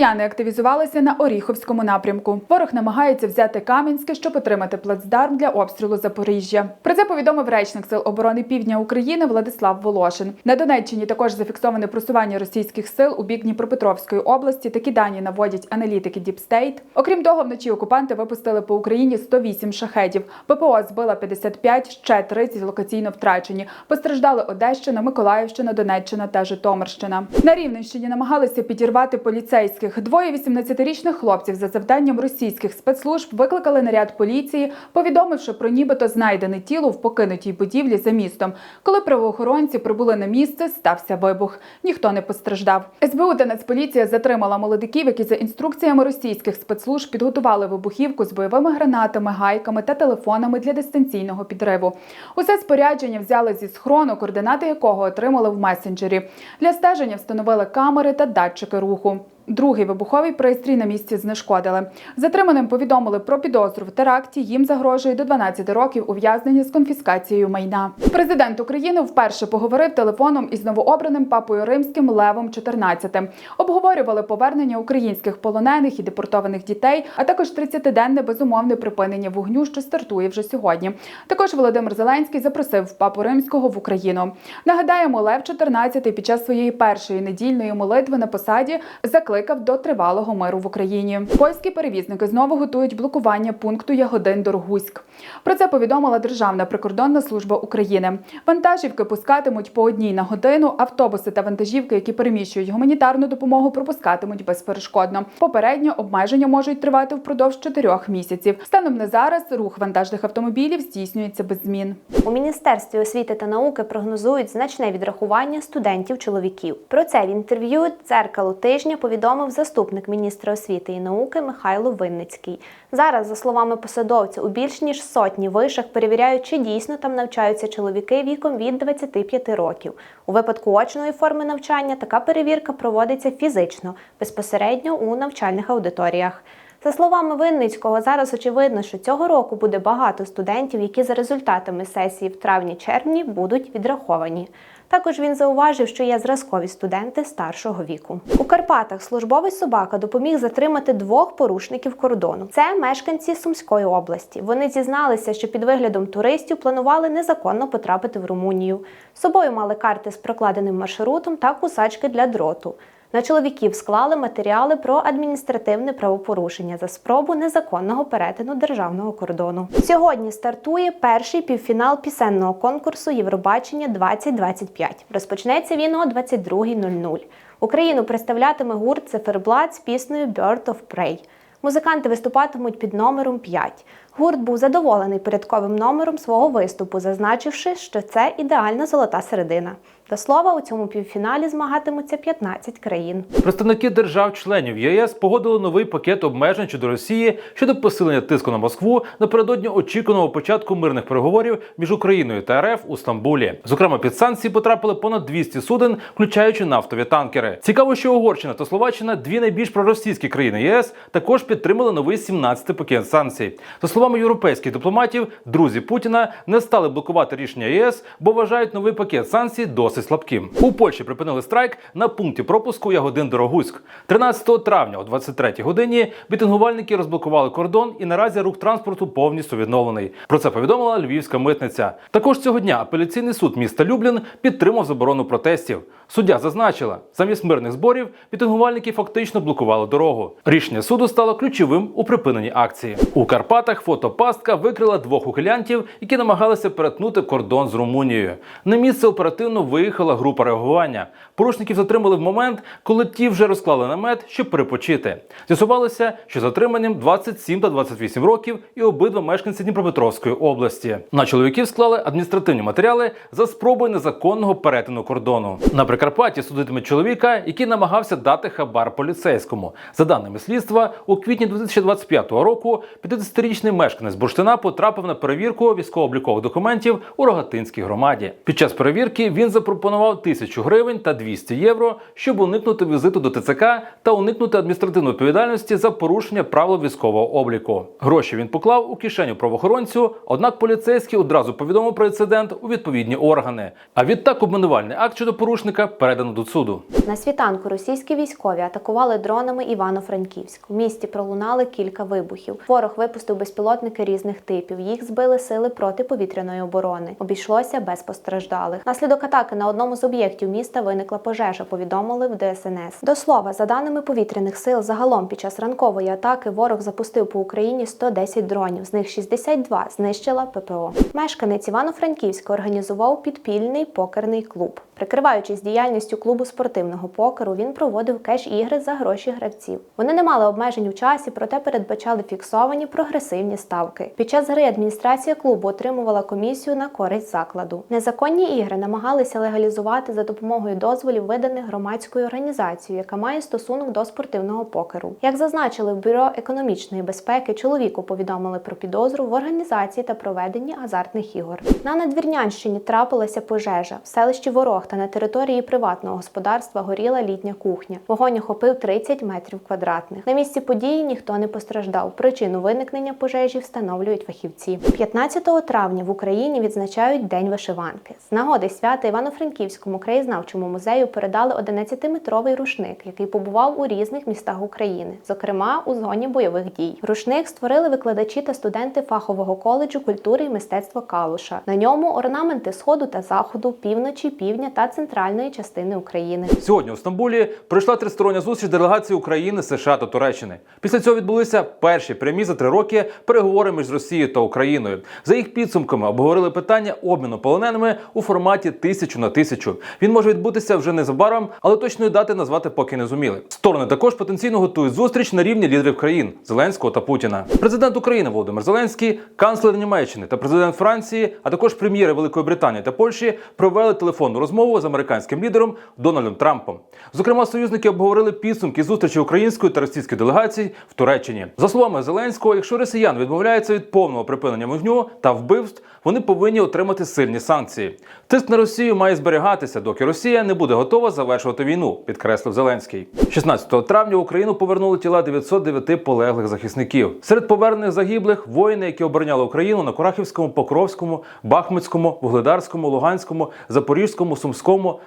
Росіяни активізувалися на Оріховському напрямку. Ворог намагається взяти Кам'янське, щоб отримати плацдарм для обстрілу Запоріжжя. Про це повідомив речник Сил оборони Півдня України Владислав Волошин. На Донеччині також зафіксоване просування російських сил у бік Дніпропетровської області. Такі дані наводять аналітики State. Окрім того, вночі окупанти випустили по Україні 108 шахедів. ППО збила 55, ще 30 локаційно втрачені. Постраждали Одещина, Миколаївщина, Донеччина та Житомирщина. На Рівненщині намагалися підірвати поліцейських. Двоє 18-річних хлопців за завданням російських спецслужб викликали наряд поліції, повідомивши про нібито знайдене тіло в покинутій будівлі за містом. Коли правоохоронці прибули на місце, стався вибух. Ніхто не постраждав. СБУ та затримала молодиків, які за інструкціями російських спецслужб підготували вибухівку з бойовими гранатами, гайками та телефонами для дистанційного підриву. Усе спорядження взяли зі схрону, координати якого отримали в месенджері. Для стеження встановили камери та датчики руху. Другий вибуховий пристрій на місці знешкодили. Затриманим повідомили про підозру в теракті. Їм загрожує до 12 років ув'язнення з конфіскацією майна. Президент України вперше поговорив телефоном із новообраним папою римським Левом XIV. Обговорювали повернення українських полонених і депортованих дітей, а також 30-денне безумовне припинення вогню, що стартує вже сьогодні. Також Володимир Зеленський запросив папу римського в Україну. Нагадаємо, Лев XIV під час своєї першої недільної молитви на посаді закликав до тривалого миру в Україні. Польські перевізники знову готують блокування пункту Ягодин Доргуськ. Про це повідомила Державна прикордонна служба України. Вантажівки пускатимуть по одній на годину. Автобуси та вантажівки, які переміщують гуманітарну допомогу, пропускатимуть безперешкодно. Попередньо обмеження можуть тривати впродовж чотирьох місяців. Станом на зараз рух вантажних автомобілів здійснюється без змін. У Міністерстві освіти та науки прогнозують значне відрахування студентів-чоловіків. Про це в інтерв'ю дзеркалу тижня повідомив заступник міністра освіти і науки Михайло Винницький. Зараз, за словами посадовця, у більш ніж сотні вишах перевіряють, чи дійсно там навчаються чоловіки віком від 25 років. У випадку очної форми навчання така перевірка проводиться фізично, безпосередньо у навчальних аудиторіях. За словами Винницького, зараз очевидно, що цього року буде багато студентів, які за результатами сесії в травні-червні будуть відраховані. Також він зауважив, що є зразкові студенти старшого віку. У Карпатах службовий собака допоміг затримати двох порушників кордону. Це мешканці Сумської області. Вони зізналися, що під виглядом туристів планували незаконно потрапити в Румунію. З собою мали карти з прокладеним маршрутом та кусачки для дроту. На чоловіків склали матеріали про адміністративне правопорушення за спробу незаконного перетину державного кордону. Сьогодні стартує перший півфінал пісенного конкурсу Євробачення 2025. Розпочнеться він о 22.00. Україну представлятиме гурт Циферблат з піснею Bird of Prey. Музиканти виступатимуть під номером 5. Гурт був задоволений порядковим номером свого виступу, зазначивши, що це ідеальна золота середина. До слова, у цьому півфіналі змагатимуться 15 країн. Представники держав-членів ЄС погодили новий пакет обмежень щодо Росії щодо посилення тиску на Москву напередодні очікуваного початку мирних переговорів між Україною та РФ у Стамбулі. Зокрема, під санкції потрапили понад 200 суден, включаючи нафтові танкери. Цікаво, що Угорщина та Словаччина, дві найбільш проросійські країни ЄС, також підтримали новий 17-й пакет санкцій. За словами європейських дипломатів, друзі Путіна не стали блокувати рішення ЄС, бо вважають новий пакет санкцій досить слабким. У Польщі припинили страйк на пункті пропуску Ягодин Дорогуськ. 13 травня о 23 годині мітингувальники розблокували кордон і наразі рух транспорту повністю відновлений. Про це повідомила львівська митниця. Також цього дня апеляційний суд міста Люблін підтримав заборону протестів. Суддя зазначила, замість мирних зборів мітингувальники фактично блокували дорогу. Рішення суду стало ключовим у припиненні акції. У Карпатах фотопастка викрила двох ухилянтів, які намагалися перетнути кордон з Румунією. На місце оперативно виїхала група реагування. Порушників затримали в момент, коли ті вже розклали намет, щоб перепочити. З'ясувалося, що затриманим 27 та 28 років і обидва мешканці Дніпропетровської області. На чоловіків склали адміністративні матеріали за спробою незаконного перетину кордону. На Прикарпатті судитимуть чоловіка, який намагався дати хабар поліцейському. За даними слідства, у квітні 2025 року 50-річний мешканець Бурштина потрапив на перевірку військово-облікових документів у Рогатинській громаді. Під час перевірки він запропонував тисячу гривень та 200 євро, щоб уникнути візиту до ТЦК та уникнути адміністративної відповідальності за порушення правил військового обліку. Гроші він поклав у кишеню правоохоронцю, однак поліцейський одразу повідомив про інцидент у відповідні органи. А відтак обвинувальний акт щодо порушника передано до суду. На світанку російські військові атакували дронами Івано-Франківськ. У місті пролунали кілька вибухів. Ворог випустив безпілотники різних типів. Їх збили сили протиповітряної оборони. Обійшлося без постраждалих. Наслідок атаки на одному з об'єктів міста виникла пожежа. Повідомили в ДСНС. До слова, за даними повітряних сил, загалом під час ранкової атаки ворог запустив по Україні 110 дронів. З них 62 знищила ППО. Мешканець Івано-Франківська організував підпільний покерний клуб. Прикриваючись діяльністю клубу спортивного покеру, він проводив кеш-ігри за гроші гравців. Вони не мали обмежень у часі, проте передбачали фіксовані прогресивні ставки. Під час гри адміністрація клубу отримувала комісію на користь закладу. Незаконні ігри намагалися легалізувати за допомогою дозволів, виданих громадською організацією, яка має стосунок до спортивного покеру. Як зазначили в бюро економічної безпеки, чоловіку повідомили про підозру в організації та проведенні азартних ігор. На Надвірнянщині трапилася пожежа в селищі Ворог та на території приватного господарства горіла літня кухня. Вогонь охопив 30 метрів квадратних. На місці події ніхто не постраждав. Причину виникнення пожежі встановлюють фахівці. 15 травня в Україні відзначають День вишиванки. З нагоди свята Івано-Франківському краєзнавчому музею передали 11-метровий рушник, який побував у різних містах України, зокрема у зоні бойових дій. Рушник створили викладачі та студенти фахового коледжу культури і мистецтва Калуша. На ньому орнаменти сходу та заходу, півночі, півдня та центральної частини України. Сьогодні у Стамбулі пройшла тристороння зустріч делегації України, США та Туреччини. Після цього відбулися перші прямі за три роки переговори між Росією та Україною. За їх підсумками обговорили питання обміну полоненими у форматі тисячу на тисячу. Він може відбутися вже незабаром, але точної дати назвати поки не зуміли. Сторони також потенційно готують зустріч на рівні лідерів країн Зеленського та Путіна. Президент України Володимир Зеленський, канцлер Німеччини та президент Франції, а також прем'єри Великої Британії та Польщі провели телефонну розмову з американським лідером Дональдом Трампом. Зокрема, союзники обговорили підсумки зустрічі української та російської делегацій в Туреччині. За словами Зеленського, якщо росіян відмовляються від повного припинення вогню та вбивств, вони повинні отримати сильні санкції. Тиск на Росію має зберігатися, доки Росія не буде готова завершувати війну, підкреслив Зеленський. 16 травня в Україну повернули тіла 909 полеглих захисників. Серед повернених загиблих воїни, які обороняли Україну на Курахівському, Покровському, Бахмутському, Вугледарському, Луганському, Запорізькому, Сумському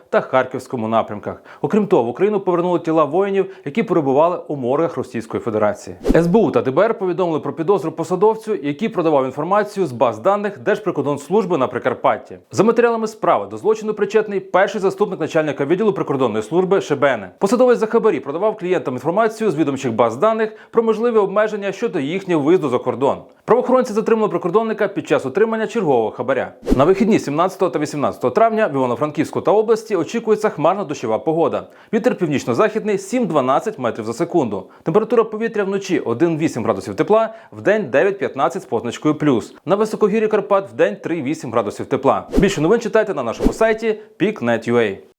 та Харківському напрямках. Окрім того, в Україну повернули тіла воїнів, які перебували у моргах Російської Федерації. СБУ та ДБР повідомили про підозру посадовцю, який продавав інформацію з баз даних Держприкордонслужби на Прикарпатті. За матеріалами справи до злочину причетний перший заступник начальника відділу прикордонної служби Шебене. Посадовець за хабарі продавав клієнтам інформацію з відомчих баз даних про можливі обмеження щодо їхнього виїзду за кордон. Правоохоронці затримали прикордонника під час отримання чергового хабаря. На вихідні 17 та 18 травня в Івано-Франківську та області очікується хмарна дощова погода. Вітер північно-західний 7-12 метрів за секунду. Температура повітря вночі 1-8 градусів тепла, вдень 9-15 з позначкою плюс. На високогір'ї Карпат вдень 3-8 градусів тепла. Більше новин читайте на нашому сайті peak.net.ua.